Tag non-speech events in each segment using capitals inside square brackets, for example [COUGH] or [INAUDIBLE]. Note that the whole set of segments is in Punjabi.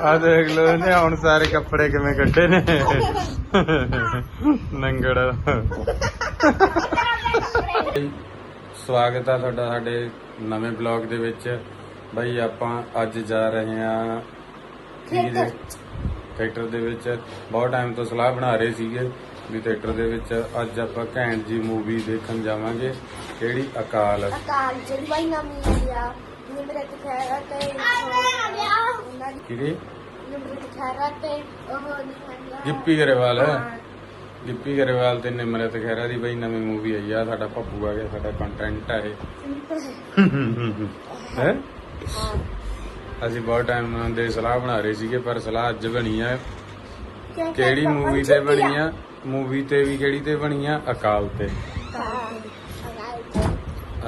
ਆ ਦੇਖ ਲੋ ਇਹਨੇ ਹੁਣ ਸਾਰੇ ਕੱਪੜੇ ਕਿਵੇਂ ਕੱਢੇ ਨੇ। ਨੰਗੜ। ਸਵਾਗਤ ਆ ਤੁਹਾਡਾ ਸਾਡੇ ਨਵੇਂ ਬਲੌਗ ਦੇ ਵਿੱਚ। ਬਈ ਆਪਾਂ ਅੱਜ ਜਾ ਰਹੇ ਆ ਥੀਏਟਰ ਦੇ ਵਿੱਚ। ਬਹੁਤ ਟਾਈਮ ਤੋਂ ਸਲਾਹ ਬਣਾ ਰਹੇ ਸੀਗੇ ਵੀ ਥੀਏਟਰ ਦੇ ਵਿੱਚ ਅੱਜ ਆਪਾਂ ਘੈਂਟ ਜੀ ਮੂਵੀ ਦੇਖਣ ਜਾਵਾਂਗੇ। ਕਿਹੜੀ ਅਕਾਲ? ਅਕਾਲ ਜੀ ਬਾਈ ਨਵੀਂ ਆ। ਨਿਮਰਤ ਖੈਰਾ ਤੇ ਉਹਨਾਂ ਦੀ ਕਿਹੜੀ? ਨਿਮਰਤ ਖੈਰਾ ਤੇ ਉਹ ਨਹੀਂ ਗਿੱਪੀ ਗਰੇਵਾਲ ਗਿੱਪੀ ਗਰੇਵਾਲ ਤੇ ਨਿਮਰਤ ਖਹਿਰਾ ਦੀ ਬਈ ਨਵੀਂ ਮੂਵੀ ਆਈ ਆ ਸਾਡਾ ਪੱਪੂ ਆ ਗਿਆ ਸਾਡਾ ਕੰਟੈਂਟ ਆ ਇਹ। ਹੈ? ਅਸੀਂ ਬਹੁਤ ਟਾਈਮ ਦੇ ਸਲਾਹ ਬਣਾ ਰਹੇ ਸੀਗੇ ਪਰ ਸਲਾਹ ਅੱਜ ਬਣੀ ਆ। ਕਿਹੜੀ ਮੂਵੀ ਤੇ ਬਣੀ ਆ? ਮੂਵੀ ਤੇ ਵੀ ਕਿਹੜੀ ਤੇ ਬਣੀ ਆ? ਅਕਾਲ ਤੇ।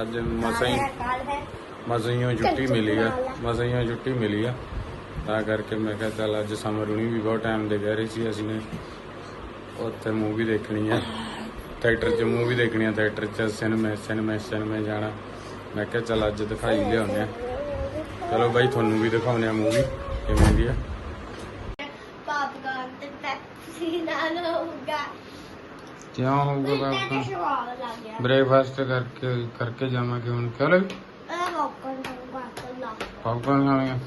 ਅੱਜ ਮਸਾਂ ਹੈ ਮਸਾਂ ਛੁੱਟੀ ਮਿਲੀ ਆ। ਮਸਾਂ ਛੁੱਟੀ ਮਿਲੀ ਆ। ਤਾਂ ਕਰਕੇ ਮੈਂ ਕਿਹਾ ਚੱਲ ਅੱਜ ਸਮਰ ਹੁਣੀ ਵੀ ਬਹੁਤ ਟਾਈਮ ਦੇ ਰਹੀ ਸੀ ਅਸੀਂ ਨੇ। ਉੱਥੇ ਮੂਵੀ ਦੇਖਣੀ ਆ। ਥੀਏਟਰ 'ਚ ਮੂਵੀ ਦੇਖਣੀ ਆ। ਥੀਏਟਰ 'ਚ ਸਿਨੇਮਾ ਸਿਨੇਮਾ ਸਿਨੇਮਾ ਜਾਣਾ। ਮੈਂ ਕਿਹਾ ਚੱਲ ਅੱਜ ਦਿਖਾਈ ਲਿਆਉਂਦੇ ਆ। ਚਲੋ ਬਾਈ ਤੁਹਾਨੂੰ ਵੀ ਦਿਖਾਉਂਦੇ ਆ ਮੂਵੀ ਕਿਵੇਂ ਦੀ ਆ? ਪਾਪਕਾਰਨ ਤੇ ਪੈਪਸੀ ਨਾਲ ਹੋਊਗਾ। ਕਿਉਂ ਹੋਊਗਾ ਬ੍ਰੇਕਫਾਸਟ ਕਰਕੇ ਕਰਕੇ ਜਾਵਾਂਗੇ ਹੁਣ। ਚਲੋ। ਕੱਲਾ ਪਾਪਕਾਰਨ ਖਾਵਾਂਗੇ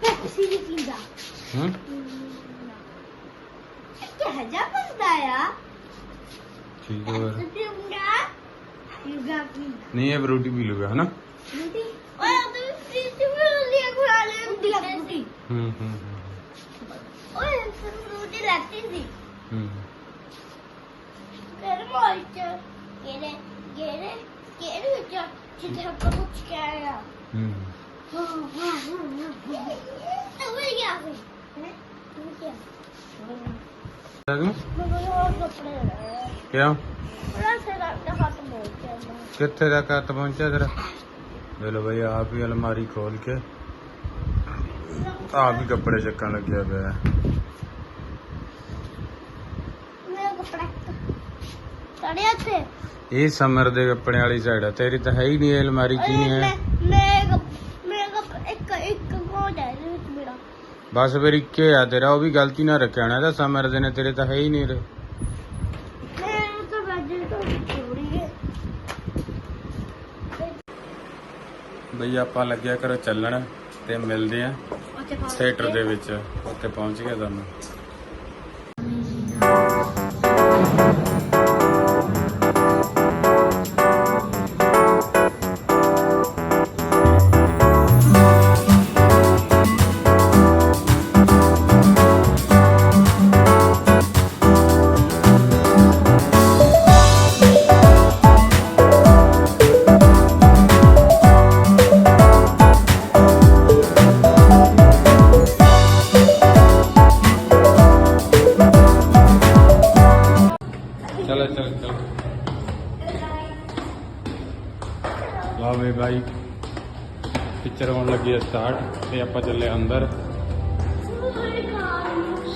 ਪੈਪਸੀ ਦੀ ਪੀਂਦਾ ਹੂੰ? ਇਹ ਹਜਾ ਬੰਦਾ ਆ। ਠੀਕ ਹੈ ਫਿਰ। ਪੀਂਦਾ ਨਹੀਂ ਇਹ ਫਰੂਟੀ ਪੀ ਲੂਗਾ ਹਨਾ? ਰੋਟੀ? ਓਏ ਤੂੰ ਸਿੱਧੀ ਬੋਲਿਆ ਖਾ ਲੈ ਰੋਟੀ ਰੋਟੀ ਹੂੰ ਹੂੰ ਹੂੰ, ਓਏ ਰੋਟੀ ਰੱਖੀ ਸੀ। ਹੂੰ। ਕਰ ਮੋਲਚ ਕਿਹੜੇ ਕਿਹੜੇ ਕਿਹੜੇ ਵਿੱਚ ਜਿੱਥੇ ਆਪਾਂ ਕੁਝ ਕਹਿ ਆ। ਹੂੰ। ਕੱਪੜੇ ਕਿਉਂ? ਦਾ ਕਿੱਥੇ ਤੱਕ ਹੱਥ ਪਹੁੰਚਿਆ ਤੇਰਾ? ਲੈ ਲੋ ਬਈ ਆਪ ਹੀ ਅਲਮਾਰੀ ਖੋਲ ਕੇ ਆਪ ਹੀ ਕੱਪੜੇ ਚੱਕਣ ਲੱਗਿਆ ਪਿਆ। ਕੱਪੜਾ ਇਹ ਸਮਰ ਦੇ ਕੱਪੜਿਆਂ ਵਾਲੀ ਸਾਈਡ ਆ ਤੇਰੀ ਤਾਂ ਹੈ ਹੀ ਨਹੀਂ ਅਲਮਾਰੀ ਕੀ ਨਹੀਂ ਹੈ ਮੈਂ ਮੈਂ ਮੈਂ ਕੱਪ- ਇੱਕ ਇੱਕ ਕੋਟ ਹੈ ਇਹਦੇ ਵਿੱਚ ਮੇਰਾ ਬਸ ਫਿਰ ਇੱਕੇ ਆ ਤੇਰਾ ਉਹ ਵੀ ਗਲਤੀ ਨਾਲ ਰੱਖਿਆ ਹੋਣਾ ਇਹਦਾ ਸਮਰ ਦੇ ਨੇ ਤੇਰੇ ਤਾਂ ਹੈ ਹੀ ਨਹੀਂ ਰੇ ਮੈਂ ਤਾਂ ਵੈਜੇ ਤੋਂ ਚੋਰੀ ਹੈ ਬਈ ਆਪਾਂ ਲੱਗਿਆ ਕਰੋ ਚੱਲਣ ਤੇ ਮਿਲਦੇ ਆ ਥੀਏਟਰ ਦੇ ਵਿੱਚ ਉੱਥੇ ਪਹੁੰਚ ਗਿਆ ਤੁਹਾਨੂੰ। ਲਓ ਬਾਈ। ਪਿਕਚਰ ਹੋਣ ਲੱਗੀ ਹੈ ਸਟਾਰਟ ਤੇ ਆਪਾਂ ਚੱਲੇ ਅੰਦਰ।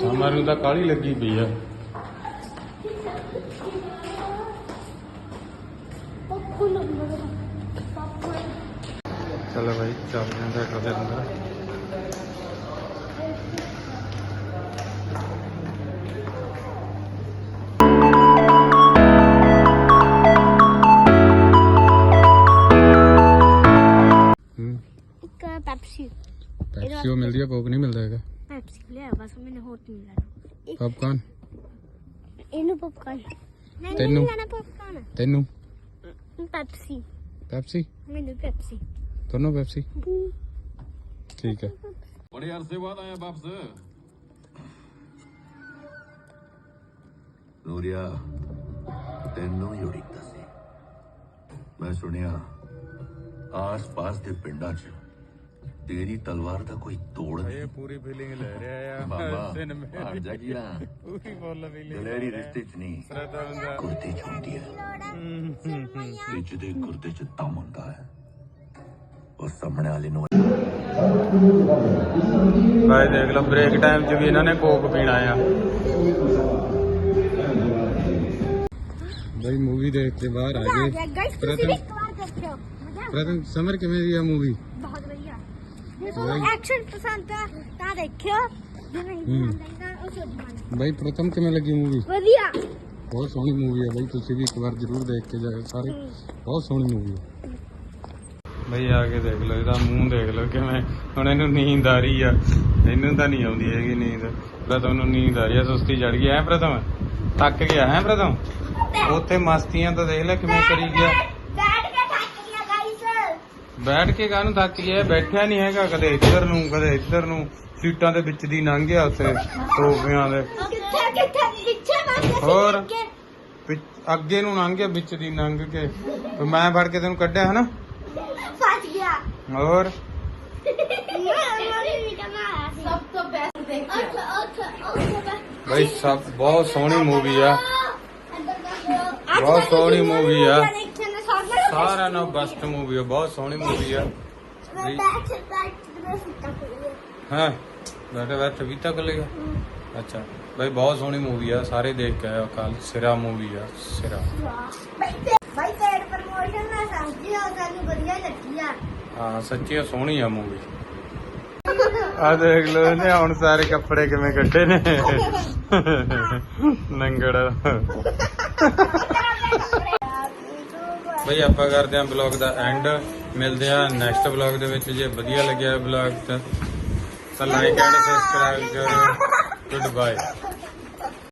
ਸਮਰ ਨੂੰ ਤਾਂ ਕਾਲੀ ਲੱਗੀ ਪਈ ਆ। ਚਲੋ ਬਾਈ, ਚੱਲਦੇ ਹਾਂ ਥੀਏਟਰ ਦੇ ਅੰਦਰ। ਪੈਪਸੀ ਉਹ ਮਿਲਦੀ ਆ ਕੋਕ ਨਹੀਂ ਮਿਲਦਾ ਹੈਗਾ। ਪੈਪਸੀ ਲਿਆ ਬਸ ਮੈਨੂੰ ਹੋਰ ਨਹੀਂ ਲੈਣਾ ਪੌਪਕਾਰਨ ਇਹਨੂੰ ਪਪਕਾਰਨ ਮੈਂ ਤੈਨੂੰ? ਨਹੀਂ ਲੈਣਾ ਪਪਕਾਰਨ ਤੈਨੂੰ? ਪੈਪਸੀ ਪੈਪਸੀ ਮੈਨੂੰ ਪੈਪਸੀ ਦੋਨੋਂ ਪੈਪਸੀ ਠੀਕ ਹੈ। ਬੜੇ ਅਰਸੇ ਬਾਅਦ ਆਇਆ ਵਾਪਸ। ਨੂਰੀਆ ਤੈਨੂੰ ਹੀ ਉਡੀਕਦਾ ਸੀ। ਮੈਂ ਸੁਣਿਆ ਆਸ-ਪਾਸ ਦੇ ਪਿੰਡਾਂ 'ਚ ਤੇਰੀ ਤਲਵਾਰ ਦਾ ਕੋਈ ਤੋੜ ਨਹੀਂ ਪੂਰੀ ਫੀਲਿੰਗ ਲੈ ਰਿਹਾ ਆ। ਬਾਬਾ ਹਟ ਜਾ ਗਿਆ ਪੂਰੀ ਫੁੱਲ ਫੀਲਿੰਗ ਦਲੇਰੀ ਰਿਸ਼ਤੇ 'ਚ ਨਹੀਂ। ਸਰਦਾ ਕੁਰਤੇ 'ਚ ਹੁੰਦੀ ਹੈ। ਤੇ ਜਿਹਦੇ ਕੁਰਤੇ 'ਚ ਦਮ ਹੁੰਦਾ ਹੈ। ਉਹ ਸਾਹਮਣੇ ਵਾਲੇ ਨੂੰ ਭਾਈ ਦੇਖ ਲਓ ਬ੍ਰੇਕ ਟਾਈਮ 'ਚ ਵੀ ਇਹਨਾਂ ਨੇ ਕੋਕ ਪੀਣਾ ਆ। ਬਈ ਮੂਵੀ ਦੇਖ ਕੇ ਬਾਹਰ ਆ ਗਏ। ਗਿਆ ਗਾਇਸ ਤੁਸੀਂ ਪ੍ਰਥਮ- ਵੀ ਇੱਕ ਵਾਰ ਦੇਖਿਓ। ਮਜ਼ਾ ਪ੍ਰਥਮ ਸਮਰ ਕਿਵੇਂ ਦੀ ਆ ਮੂਵੀ ਬਹੁਤ ਵਧੀਆ। ਬਾਈ ਐਕਸ਼ਨ ਪਸੰਦ ਆ ਤਾਂ ਦੇਖਿਓ। ਜੇ ਨਹੀਂ ਹੂੰ। ਪਸੰਦ ਆਈ ਤਾਂ ਉਹ ਛੱਡ ਮਾਰ ਬਾਈ ਪ੍ਰਥਮ ਕਿਵੇਂ ਲੱਗੀ ਮੂਵੀ ਵਧੀਆ। ਬਹੁਤ ਸੋਹਣੀ ਮੂਵੀ ਹੈ ਬਾਈ ਤੁਸੀਂ ਵੀ ਇੱਕ ਵਾਰ ਜ਼ਰੂਰ ਦੇਖ ਕੇ ਜਾਇਓ ਸਾਰੇ। ਬਹੁਤ ਸੋਹਣੀ ਮੂਵੀ ਹੈ ਬਈ ਆ ਕੇ ਦੇਖ ਲਓ ਇਹਦਾ ਮੂੰਹ ਦੇਖ ਲਓ ਕਿਵੇਂ। ਹੁਣ ਇਹਨੂੰ ਨੀਂਦ ਆ ਰਹੀ ਆ। ਇਹਨੂੰ ਤਾਂ ਨਹੀਂ ਆਉਂਦੀ ਹੈਗੀ ਨੀਂਦ। ਪ੍ਰਥਮ ਨੂੰ ਨੀਂਦ ਆ ਰਹੀ ਆ ਸੁਸਤੀ ਚੜ ਗਈ। ਐ ਪ੍ਰਥਮ ਥੱਕ ਗਿਆ ਹੈ ਪ੍ਰਥਮ ਉੱਥੇ ਮਸਤੀਆਂ ਤਾਂ ਦੇਖ ਲੈ ਕਿਵੇਂ ਕਰੀ ਗਿਆ ਬੈਠ ਕੇ ਥੱਕ ਗਿਆ ਗਾਈਸ ਬੈਠ ਕੇ ਕਾਹਨੂੰ ਥੱਕ ਗਿਆ ਬੈਠਿਆ ਨਹੀਂ ਹੈਗਾ ਕਦੇ ਇੱਧਰ ਨੂੰ ਕਦੇ ਇੱਧਰ ਨੂੰ। ਸੀਟਾਂ ਦੇ ਵਿੱਚ ਦੀ ਲੰਘ ਗਿਆ ਉੱਥੇ ਟੋਪਿਆਂ ਦੇ। ਕਿੱਥੇ ਕਿੱਥੇ? ਪਿੱਛੇ ਮਾਰ ਹੋਰ? ਅੱਗੇ ਨੂੰ ਲੰਘ ਗਿਆ ਵਿੱਚ ਦੀ ਲੰਘ ਕੇ। ਤੇ ਮੈਂ ਫੜ ਕੇ ਤੈਨੂੰ ਕੱਢਿਆ ਹਨਾ? ਫਸ ਗਿਆ। ਹੋਰ? ਸਭ ਤੋਂ ਬੈਸਟ ਦੇਖਿਆ। ਅੱਛਾ ਅੱਛਾ ਅੱਛਾ ਬਈ ਸਭ ਬਹੁਤ ਸੋਹਣੀ ਮੂਵੀ ਆ। ਬਹੁਤ ਸੋਹਣੀ movie ਆ। ਸਾਰਾ ਨਾ ਬੈਸਟ ਮੂਵੀ ਆ ਬਹੁਤ ਸੋਹਣੀ ਮੂਵੀ ਆ। ਬਈ ਬੈਠ ਬੈਠ ਬੈਠ ਹਾਂ? ਬੈਠੇ ਬੈਠੇ ਵੀ ਤੱਕ ਲੇਗਾ ਅੱਛਾ। ਬਈ ਬਹੁਤ ਸੋਹਣੀ ਮੂਵੀ ਆ ਸਾਰੇ ਦੇਖ ਕੇ ਆਇਓ ਕੱਲ ਸਿਰਾ ਮੂਵੀ ਆ ਸਿਰਾ। ਭਾਈ ਤੇਰੇ ਪ੍ਰਮੋਸ਼ਨ ਨਾ ਸਮਝੀ ਹੋ ਸਾਨੂੰ ਵਧੀਆ ਲੱਗੀ ਆ। ਹਾਂ ਸੱਚੀ ਸੋਹਣੀ ਆ ਮੂਵੀ ਆ ਦੇਖ ਲੋ ਇਹਨੇ ਹੁਣ ਸਾਰੇ ਕੱਪੜੇ ਕਿਵੇਂ ਕੱਢੇ ਨੇ। [LAUGHS] ਨੰਗੜ। ਬਈ ਆਪਾਂ ਕਰਦੇ ਆਂ ਬਲੌਗ ਦਾ ਐਂਡ। ਮਿਲਦੇ ਆਂ ਨੈਕਸਟ ਬਲੌਗ ਦੇ ਵਿੱਚ। ਜੇ ਵਧੀਆ ਲੱਗਿਆ ਬਲੌਗ ਤਾਂ ਲਾਈਕ ਐਂਡ ਸਬਸਕ੍ਰਾਈਬ ਕਰੋ। Good bye